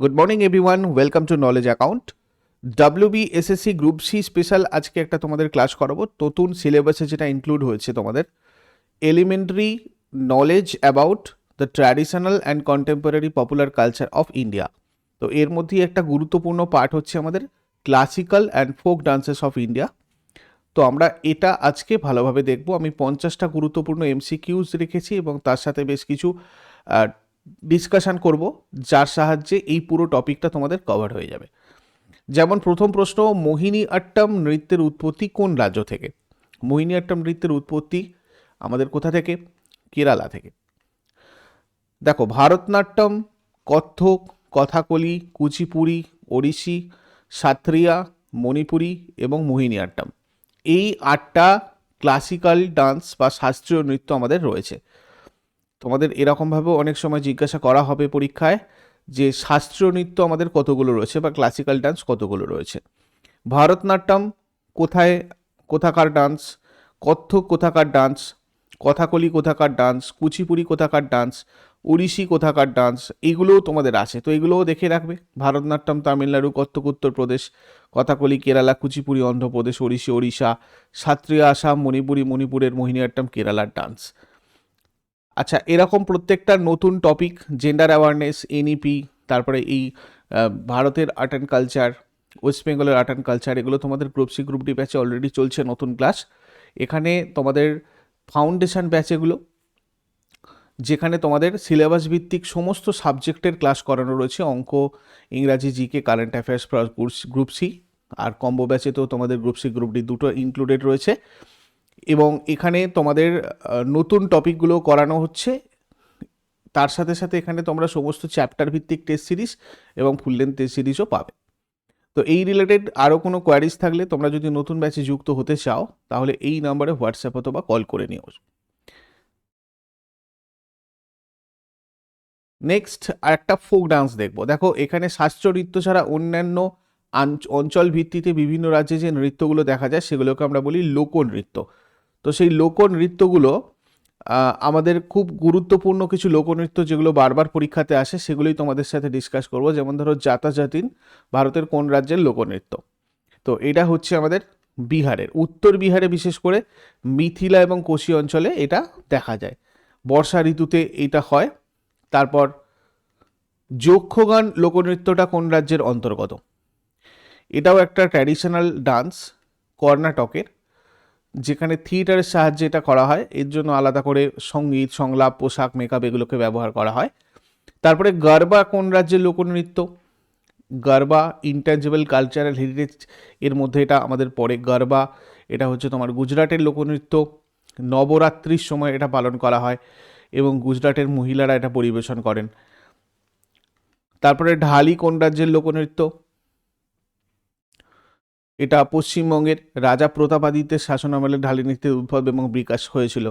Good morning everyone welcome to knowledge account WB SSC group C special আজকে একটা তোমাদের class করাবো। নতুন সিলেবাসে যেটা ইনক্লুড হয়েছে তোমাদের। Elementary knowledge about the traditional and contemporary popular culture of India তো এর মধ্যেই একটা গুরুত্বপূর্ণ পার্ট হচ্ছে আমাদের classical and folk dances of India তো আমরা এটা আজকে ভালোভাবে দেখব। আমি পঞ্চাশটা গুরুত্বপূর্ণ এমসিকিউজ রেখেছি এবং তার সাথে বেশ কিছু ডিসকাশন করব, যার সাহায্যে এই পুরো টপিকটা তোমাদের কভার হয়ে যাবে। যেমন প্রথম প্রশ্ন, মোহিনী আট্টম নৃত্যের উৎপত্তি কোন রাজ্য থেকে? মোহিনী আট্টম নৃত্যের উৎপত্তি আমাদের কোথা থেকে? কেরালা থেকে। দেখো, ভারতনাট্যম, কত্থক, কথাকলি, কুচিপুড়ি, ওড়িশি, সাত্রিয়া, মণিপুরি এবং মোহিনী আট্টম। এই আটটা ক্লাসিক্যাল ডান্স বা শাস্ত্রীয় নৃত্য আমাদের রয়েছে। তোমাদের এরকমভাবেও অনেক সময় জিজ্ঞাসা করা হবে পরীক্ষায় যে শাস্ত্রীয় নৃত্য আমাদের কতগুলো রয়েছে বা ক্লাসিক্যাল ডান্স কতগুলো রয়েছে। ভারতনাট্যম কোথায়, কোথাকার ডান্স কত্থক কোথাকার ডান্স কথাকলি কোথাকার ডান্স কুচিপুড়ি কোথাকার ডান্স উড়িষ্যি কোথাকার ডান্স এগুলোও তোমাদের আছে। তো এগুলোও দেখে রাখবে। ভারতনাট্যম, তামিলনাড়ু কত্থক উত্তরপ্রদেশ কথাকলি, কেরালা, কুচিপুড়ি, অন্ধ্রপ্রদেশ ওড়িশি ওড়িশা সাত্রিয়া আসাম, মণিপুরি, মণিপুরের মোহিনীআট্টম কেরালার ডান্স আচ্ছা এরকম প্রত্যেকটা নতুন টপিক জেন্ডার অ্যাওয়ারনেস এনইপি তারপরে এই ভারতের আর্ট অ্যান্ড কালচার ওয়েস্ট বেঙ্গলের আর্ট অ্যান্ড কালচার এগুলো তোমাদের গ্রুপ সি গ্রুপ ডি ব্যাচে অলরেডি চলছে নতুন ক্লাস এখানে তোমাদের ফাউন্ডেশন ব্যাচ এগুলো, যেখানে তোমাদের সিলেবাস ভিত্তিক সমস্ত সাবজেক্টের ক্লাস করানো রয়েছে। অঙ্ক, ইংরাজি GK current affairs group C আর কম্বো ব্যাচে তো তোমাদের গ্রুপ সি গ্রুপ ডি দুটো ইনক্লুডেড রয়েছে। এবং এখানে তোমাদের নতুন টপিকগুলো করানো হচ্ছে। তার সাথে সাথে এখানে তোমরা সমস্ত চ্যাপ্টার ভিত্তিক টেস্ট সিরিজ এবং ফুল লেন্থ টেস্ট সিরিজও পাবে। তো এই রিলেটেড আরও কোনো কোয়ারিজ থাকলে তোমরা যদি নতুন ব্যাচে যুক্ত হতে চাও, তাহলে এই নাম্বারে হোয়াটসঅ্যাপ অথবা কল করে নিও। নেক্সট আর একটা ফোক ডান্স দেখব। দেখো, এখানে শাস্ত্রীয় নৃত্য ছাড়া অন্যান্য অঞ্চল ভিত্তিতে বিভিন্ন রাজ্যে যে নৃত্যগুলো দেখা যায়, সেগুলোকে আমরা বলি লোকনৃত্য। তো সেই লোকনৃত্যগুলো আমাদের খুব গুরুত্বপূর্ণ কিছু লোকনৃত্য যেগুলো বারবার পরীক্ষাতে আসে, সেগুলোই তোমাদের সাথে ডিসকাস করব। যেমন ধরো জাতাজাতিন, ভারতের কোন রাজ্যের লোকনৃত্য। তো এটা হচ্ছে আমাদের বিহারের। উত্তর বিহারে বিশেষ করে মিথিলা এবং কোশি অঞ্চলে এটা দেখা যায়। বর্ষা ঋতুতে এটা হয়। তারপর যক্ষগান লোকনৃত্যটা কোন রাজ্যের অন্তর্গত? এটাও একটা ট্র্যাডিশনাল ডান্স কর্ণাটকের। যেখানে থিয়েটারের সাহায্যে এটা করা হয়, এর জন্য আলাদা করে সংগীত, সংলাপ, পোশাক মেকআপ এগুলোকে ব্যবহার করা হয়। তারপরে গারবা কোন রাজ্যের লোকনৃত্য? গারবা ইন্ট্যাঞ্জেবল কালচারাল হেরিটেজ এর মধ্যে এটা আমাদের পরে গারবা, এটা হচ্ছে তোমার গুজরাটের লোকনৃত্য। নবরাত্রির সময় এটা পালন করা হয় এবং গুজরাটের মহিলারা এটা পরিবেশন করেন। তারপরে ঢালি কোন রাজ্যের লোকনৃত্য? এটা পশ্চিমবঙ্গের রাজা প্রতাপাদিত্যের শাসনামলে ঢালি নৃত্যের উদ্ভব এবং বিকাশ হয়েছিল।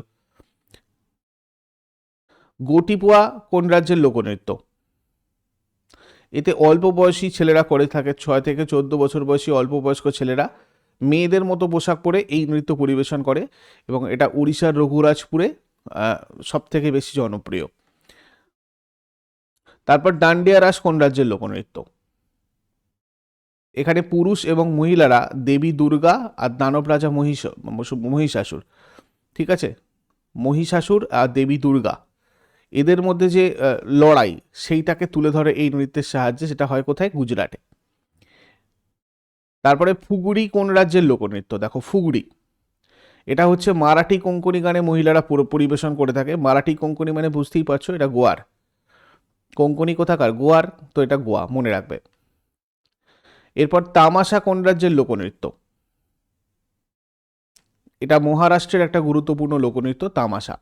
গোটিপুয়া কোন রাজ্যের লোকনৃত্য? এতে অল্প বয়সী ছেলেরা করে থাকে, ছয় থেকে চোদ্দ বছর বয়সী অল্প বয়স্ক ছেলেরা মেয়েদের মতো পোশাক পরে এই নৃত্য পরিবেশন করে এবং এটা উড়িষ্যার রঘুরাজপুরে সব থেকে বেশি জনপ্রিয়। তারপর ডান্ডিয়া রাস কোন রাজ্যের লোকনৃত্য? এখানে পুরুষ এবং মহিলারা দেবী, দুর্গা আর দানব রাজা মহিষ, মহিষাসুর। ঠিক আছে? মহিষাসুর আর দেবী, দুর্গা। এদের মধ্যে যে লড়াই, সেইটাকে তুলে ধরে এই নৃত্যের সাহায্যে, সেটা হয় কোথায়? গুজরাটে। তারপরে ফুগুড়ি কোন রাজ্যের লোকনৃত্য? দেখো, ফুগুড়ি। এটা হচ্ছে মারাঠি কোঙ্কনি গানে মহিলারা পরিবেশন করে থাকে। মারাঠি কোঙ্কনি মানে বুঝতেই পারছ, এটা গোয়ার। কোঙ্কনি কোথাকার? গোয়ার, তো এটা গোয়া, মনে রাখবে। এরপর তামাশা কোন রাজ্যের লোকনৃত্য? এটা মহারাষ্ট্রের একটা গুরুত্বপূর্ণ লোকনৃত্য, তামাশা।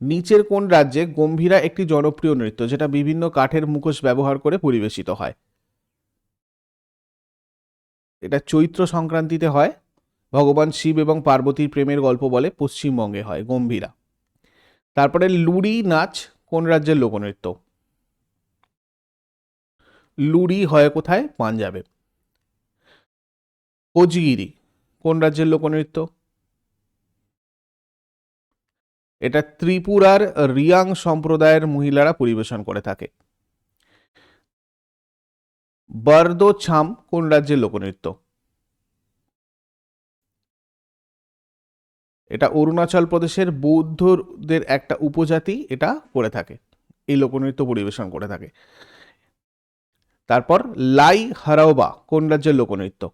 নিচের কোন রাজ্যে গম্ভীরা একটি জনপ্রিয় নৃত্য, যেটা বিভিন্ন কাঠের মুখোশ ব্যবহার করে পরিবেশিত হয়? এটা চৈত্র সংক্রান্তিতে হয়। ভগবান শিব এবং পার্বতীর প্রেমের গল্প বলে পশ্চিমবঙ্গে হয়, গম্ভীরা। তারপরে লুড়ি নাচ কোন রাজ্যের লোকনৃত্য? লুড়ি হয় কোথায়? পাঞ্জাবে। কোচগিরি, কোন রাজ্যের লোকনৃত্য? এটা ত্রিপুরার রিয়াং সম্প্রদায়ের মহিলারা পরিবেশন করে থাকে। বার্দো ছাম, কোন রাজ্যের লোকনৃত্য? এটা অরুণাচল প্রদেশের বৌদ্ধদের একটা উপজাতি, এটা করে থাকে। এই লোকনৃত্য পরিবেশন করে থাকে। তারপর লাই হারাওবা, কোন রাজ্যের লোকনৃত্য?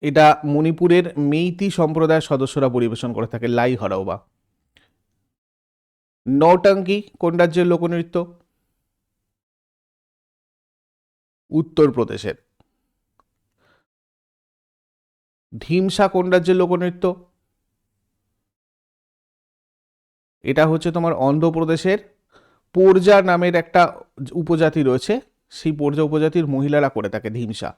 এটা মণিপুরের মেইতি সম্প্রদায়ের সদস্যরা পরিবেশন করে থাকে, লাই হারাওবা। নৌটাঙ্কি কোন রাজ্যের লোকনৃত্য? উত্তরপ্রদেশের। ধিমসা কোন রাজ্যের লোকনৃত্য? এটা হচ্ছে তোমার অন্ধ্রপ্রদেশের পোরজা নামের একটা উপজাতি রয়েছে। সেই পোরজা উপজাতির মহিলারা করে থাকে ধিমসা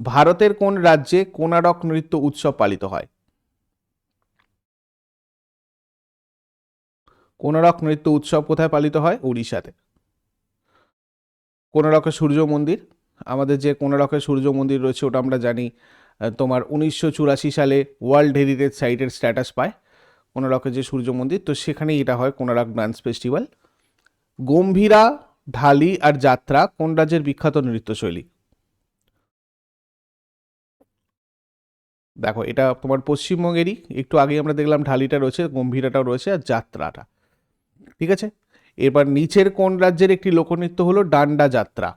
ভারতের কোন রাজ্যে কোনারক নৃত্য উৎসব পালিত হয়? কোনারক নৃত্য উৎসব কোথায় পালিত হয়? উড়িষ্যাতে কোনারকের সূর্য মন্দির। আমাদের যে কোনারকের সূর্য মন্দির রয়েছে, ওটা আমরা জানি তোমার উনিশশো চুরাশি সালে ওয়ার্ল্ড হেরিটেজ সাইটের স্ট্যাটাস পায়। কোনারকের যে সূর্য মন্দির, তো সেখানেই এটা হয় কোনারক ডান্স ফেস্টিভ্যাল। গম্ভীরা, ঢালি আর যাত্রা কোন রাজ্যের বিখ্যাত নৃত্যশৈলী? দেখো, এটা তোমার পশ্চিমবঙ্গেরই, একটু আগে আমরা দেখলাম ঢালিটা রয়েছে, গম্ভীরাটাও রয়েছে আর যাত্রাটা। ঠিক আছে? এবার নিচের কোন রাজ্যের একটি লোকনৃত্য হলো ডান্ডা যাত্রা?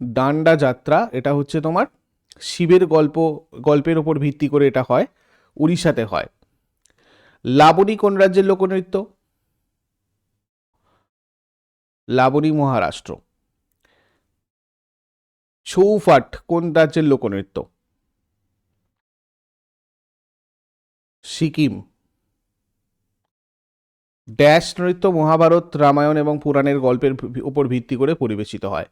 ডান্ডা যাত্রা, এটা হচ্ছে তোমার শিবের গল্প, গল্পের ওপর ভিত্তি করে এটা হয়, উড়িষ্যাতে হয়। লাবণী কোন রাজ্যের লোকনৃত্য? লাবণী মহারাষ্ট্র। ছৌফাট কোন রাজ্যের লোকনৃত্য? সিকিম। ড্যাশ নৃত্য মহাভারত, রামায়ণ এবং পুরাণের গল্পের উপর ভিত্তি করে পরিবেশিত হয়।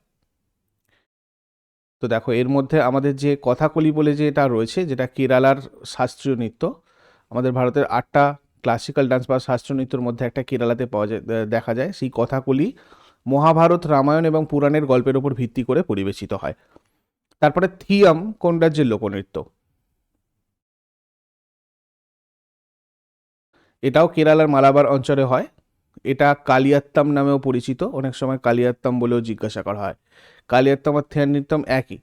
তো দেখো, এর মধ্যে আমাদের যে কথাকলি বলে যে এটা রয়েছে, যেটা কেরালার শাস্ত্রীয় নৃত্য, আমাদের ভারতের আটটা ক্লাসিক্যাল ডান্স বা শাস্ত্রীয় নৃত্যের মধ্যে একটা কেরালাতে পাওয়া যায় দেখা যায়। সেই কথাকলি মহাভারত রামায়ণ এবং পুরাণের গল্পের উপর ভিত্তি করে পরিবেশিত হয়। তারপরে থিয়াম, কোন রাজ্যের লোকনৃত্য? এটাও কেরালার মালাবার অঞ্চলে হয়। এটা কালিয়াত্তাম নামেও পরিচিত। অনেক সময় কালিয়াত্তাম বলেও জিজ্ঞাসা করা হয়। কালিয়াত্তাম আর থিয়ান নৃত্যম একই।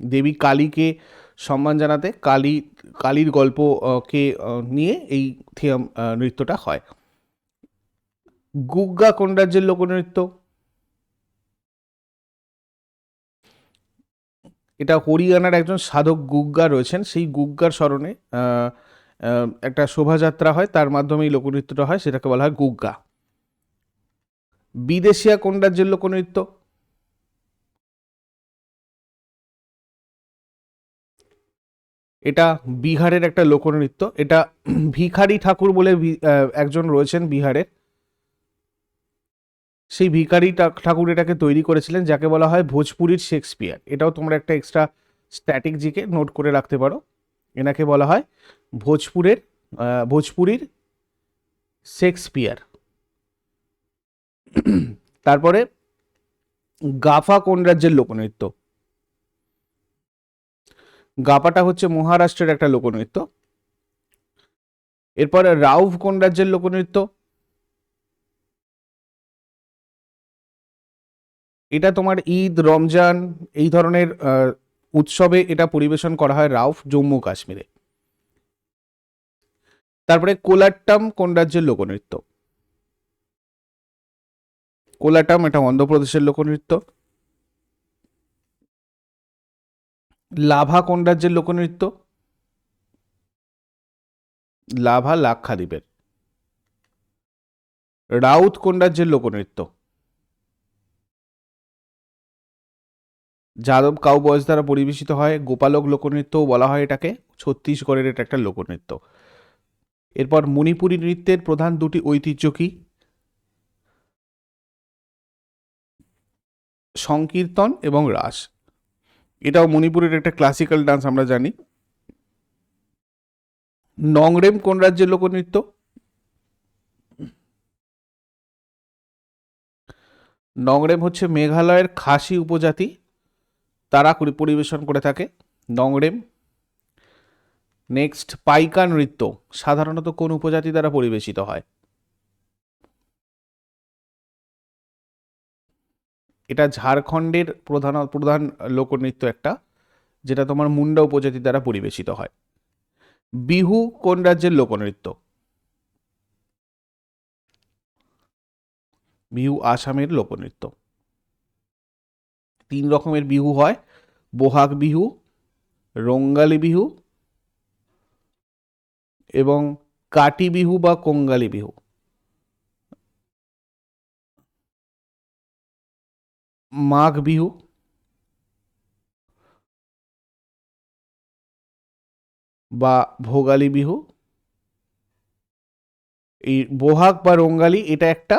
দেবী কালীকে সম্মান জানাতে কালী কালীর গল্প আহ, কে আহ, নিয়ে এই থিয়াম নৃত্যটা হয়। গুগ্গা কোন রাজ্যের লোকনৃত্য। এটা হরিয়ানার একজন সাধক গুগ্গা রয়েছেন। সেই গুগ্গার স্মরণে একটা শোভাযাত্রা হয়। তার মাধ্যমে এই লোকনৃত্যটা হয়। সেটাকে বলা হয় গুগ্গা। বিদেশিয়া কোন রাজ্যের লোকনৃত্য? এটা বিহারের একটা লোকনৃত্য। এটা ভিখারি ঠাকুর বলে একজন রয়েছেন বিহারের সেই ভিখারি ঠাকুর এটাকে তৈরি করেছিলেন, যাকে বলা হয় ভোজপুরির শেক্সপিয়ার। এটাও তোমরা একটা এক্সট্রা স্ট্যাটিক জিকে নোট করে রাখতে পারো। এনাকে বলা হয় ভোজপুরের ভোজপুরির শেক্সপিয়ার। তারপরে গাফা কোন রাজ্যের লোকনৃত্য? গাপাটা হচ্ছে মহারাষ্ট্রের একটা লোকনৃত্য। এরপরে রাউফ কোন রাজ্যের লোকনৃত্য? এটা তোমার ঈদ, রমজান, এই ধরনের উৎসবে এটা পরিবেশন করা হয় রাউফ, জম্মু, কাশ্মীরে। তারপরে কোলাট্টাম কোন রাজ্যের লোকনৃত্য? কোলাটাম, এটা অন্ধ্রপ্রদেশের লোকনৃত্য। লাভা কোন রাজ্যের লোকনৃত্য। লাভা লাক্ষাদ্বীপের। রাউত কোন রাজ্যের লোকনৃত্য। যাদব কাউ বয়স দ্বারা পরিবেশিত হয়, গোপালক লোকনৃত্যও বলা হয় এটাকে ছত্তিশগড়ের এটা একটা লোকনৃত্য। এরপর মণিপুরী নৃত্যের প্রধান দুটি ঐতিহ্য কি? সংকীর্তন এবং রাস। এটাও মণিপুরের একটা ক্লাসিক্যাল ডান্স আমরা জানি। নংরেম কোন রাজ্যের লোকনৃত্য? নংরেম হচ্ছে মেঘালয়ের খাসি উপজাতি। তারা পরিবেশন করে থাকে নংরেম। নেক্সট পাইকা নৃত্য। সাধারণত কোন উপজাতি দ্বারা পরিবেশিত হয়? এটা ঝাড়খণ্ডের প্রধান প্রধান লোকনৃত্য একটা, যেটা তোমার মুন্ডা উপজাতি দ্বারা পরিবেশিত হয়। বিহু কোন রাজ্যের লোকনৃত্য? বিহু আসামের লোকনৃত্য। তিন রকমের বিহু হয়, বোহাগ বিহু, রঙ্গালী বিহু এবং কাটি বিহু বা কঙ্গালী বিহু। মাঘ বিহু। বা ভোগালী বিহু। এই বোহাগ বা রঙ্গালী এটা একটা,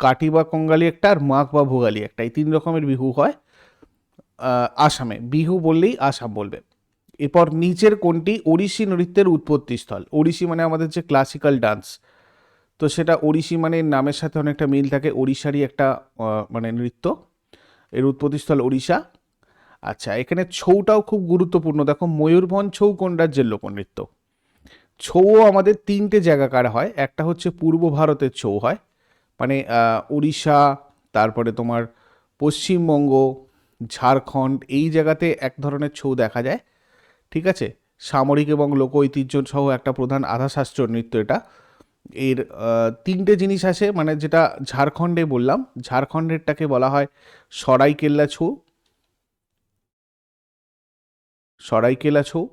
কাটি বা কঙ্গালী একটা, আর মাঘ বা ভোগালী একটা। এই তিন রকমের বিহু হয় আসামে। বিহু বললেই আসাম বলবে। এরপর নিচের কোনটি? ওড়িশি নৃত্যের উৎপত্তি স্থল ওড়িশি মানে আমাদের যে ক্লাসিক্যাল ডান্স তো সেটা ওড়িশি মানে নামের সাথে অনেকটা মিল থাকে। ওড়িশারই একটা মানে নৃত্য। এর উৎপত্তিস্থল ওড়িশা। আচ্ছা এখানে ছৌটাও খুব গুরুত্বপূর্ণ। দেখো, ময়ূরভঞ্জ ছৌ কোন রাজ্যের লোকনৃত্য? ছৌও আমাদের তিনটে জায়গাকার হয়। একটা হচ্ছে পূর্ব ভারতের ছৌ হয়। মানে উড়িষ্যা তারপরে তোমার পশ্চিমবঙ্গ, ঝাড়খণ্ড, এই জায়গাতে এক ধরনের ছৌ দেখা যায়। ঠিক আছে? সামরিক এবং লোক ঐতিহ্য সহ একটা প্রধান আধাশাস্ত্র নৃত্য এটা। এর তিনটে জিনিস আছে মানে যেটা ঝাড়খণ্ডে বললাম। ঝাড়খণ্ডেরটাকে বলা হয় সরাইকেল্লা ছৌ। সরাইকেলা ছৌ।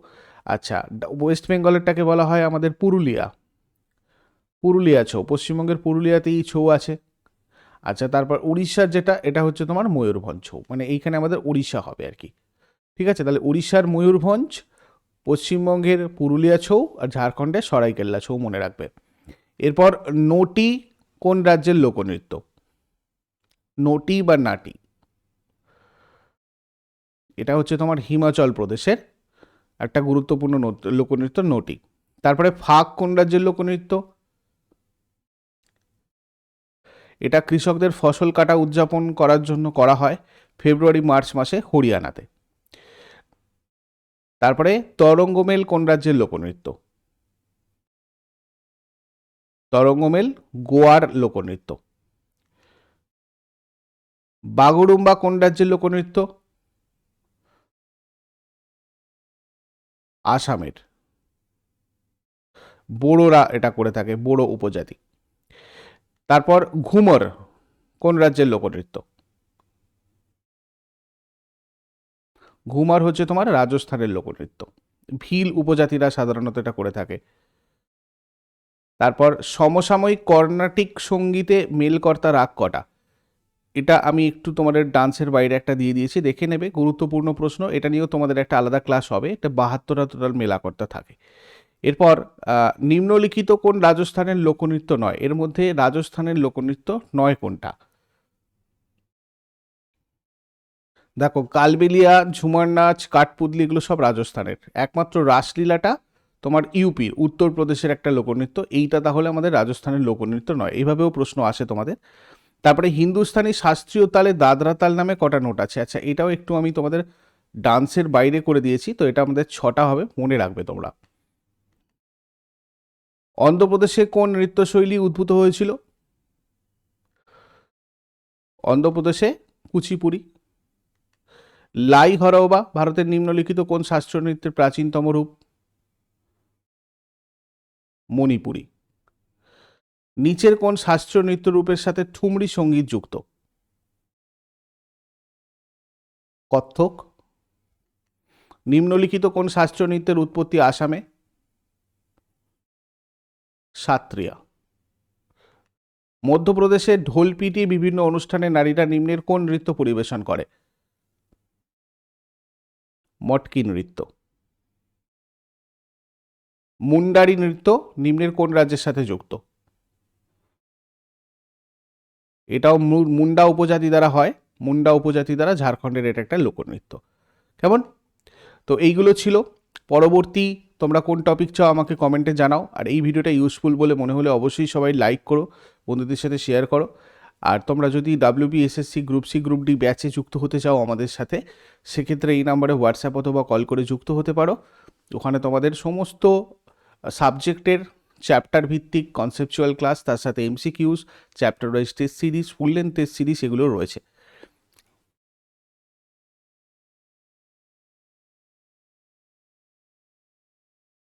আচ্ছা ওয়েস্ট বেঙ্গলেরটাকে বলা হয় আমাদের পুরুলিয়া। পুরুলিয়া ছৌ, পশ্চিমবঙ্গের পুরুলিয়াতেই ছৌ আছে। আচ্ছা তারপর উড়িষ্যার যেটা, এটা হচ্ছে তোমার ময়ূরভঞ্জ ছৌ মানে এইখানে আমাদের উড়িষ্যা হবে আর কি। ঠিক আছে, তাহলে উড়িষ্যার ময়ূরভঞ্জ, পশ্চিমবঙ্গের পুরুলিয়া ছৌ, আর ঝাড়খণ্ডের সরাইকেল্লা ছৌ মনে রাখবে। এরপর নটি কোন রাজ্যের লোকনৃত্য? নটি বা নাটি? এটা হচ্ছে তোমার হিমাচল প্রদেশের একটা গুরুত্বপূর্ণ লোকনৃত্য নটি। তারপরে ফাক কোন রাজ্যের লোকনৃত্য? এটা কৃষকদের ফসল কাটা উদযাপন করার জন্য করা হয় ফেব্রুয়ারি, মার্চ মাসে হরিয়ানাতে। তারপরে তরঙ্গমেল কোন রাজ্যের লোকনৃত্য? তরঙ্গমেল গোয়ার লোকনৃত্য। বাগুরুম্বা কোন রাজ্যের লোকনৃত্য? আসামের। বোড়োরা এটা করে থাকে, বোড়ো উপজাতি। তারপর ঘুমর কোন রাজ্যের লোকনৃত্য? ঘুমর হচ্ছে তোমার রাজস্থানের লোকনৃত্য। ভিল উপজাতিরা সাধারণত এটা করে থাকে। তারপর সমসাময়িক কর্ণাটিক সঙ্গীতে মেলকর্তা রাগ কটা। এটা আমি একটু তোমাদের ডান্সের বাইরে একটা দিয়ে দিয়েছি, দেখে নেবে, গুরুত্বপূর্ণ প্রশ্ন, এটা নিয়েও তোমাদের একটা আলাদা ক্লাস হবে, এটা বাহাত্তরটা টোটাল মেলাকর্তা থাকে। এরপর নিম্নলিখিত কোন রাজস্থানের লোকনৃত্য নয়? এর মধ্যে রাজস্থানের লোকনৃত্য নয় কোনটা? দেখো, কালবেলিয়া, ঝুমার নাচ, কাঠপুতলি, এগুলো সব রাজস্থানের। একমাত্র রাসলীলাটা তোমার ইউপির উত্তরপ্রদেশের একটা লোকনৃত্য, এইটা তাহলে আমাদের রাজস্থানের লোকনৃত্য নয়। এইভাবেও প্রশ্ন আসে তোমাদের। তারপরে হিন্দুস্তানি শাস্ত্রীয় তালে দাদরা তাল নামে কটা নোট আছে? আচ্ছা এটাও একটু আমি তোমাদের ডান্সের বাইরে করে দিয়েছি, তো এটা আমাদের ছটা হবে, মনে রাখবে তোমরা। অন্ধ্রপ্রদেশে কোন নৃত্যশৈলী উদ্ভূত হয়েছিল? অন্ধ্রপ্রদেশে কুচিপুড়ি। লাই হরওবা, ভারতের নিম্নলিখিত কোন শাস্ত্রীয় নৃত্যের প্রাচীনতম রূপ? মণিপুরী। নিচের কোন শাস্ত্রীয় নৃত্য রূপের সাথে ঠুমরি সংগীত যুক্ত। কত্থক। নিম্নলিখিত কোন শাস্ত্রীয় নৃত্যের উৎপত্তি আসামে। সাত্রিয়া। মধ্যপ্রদেশে ঢোল পিটিয়ে বিভিন্ন অনুষ্ঠানে নারীরা নিম্নের কোন নৃত্য পরিবেশন করে। মটকি নৃত্য। মুন্ডারি নৃত্য নিম্নের কোন রাজ্যের সাথে যুক্ত? এটাও মুন্ডা উপজাতি দ্বারা হয়, মুন্ডা উপজাতি দ্বারা ঝাড়খণ্ডের এটা একটা লোকনৃত্য। কেমন? তো এইগুলো ছিল। পরবর্তী তোমরা কোন টপিক চাও আমাকে কমেন্টে জানাও। আর এই ভিডিওটা ইউজফুল বলে মনে হলে অবশ্যই সবাই লাইক করো, বন্ধুদের সাথে শেয়ার করো। আর তোমরা যদি WB SSC group C group D ব্যাচে যুক্ত হতে চাও আমাদের সাথে, সেক্ষেত্রে এই নাম্বারে হোয়াটসঅ্যাপ অথবা কল করে যুক্ত হতে পারো। ওখানে তোমাদের সমস্ত সাবজেক্টের চ্যাপ্টার ভিত্তিক কনসেপচুয়াল ক্লাস তার সাথে MCQs chapter wise test series full length test series এগুলো রয়েছে।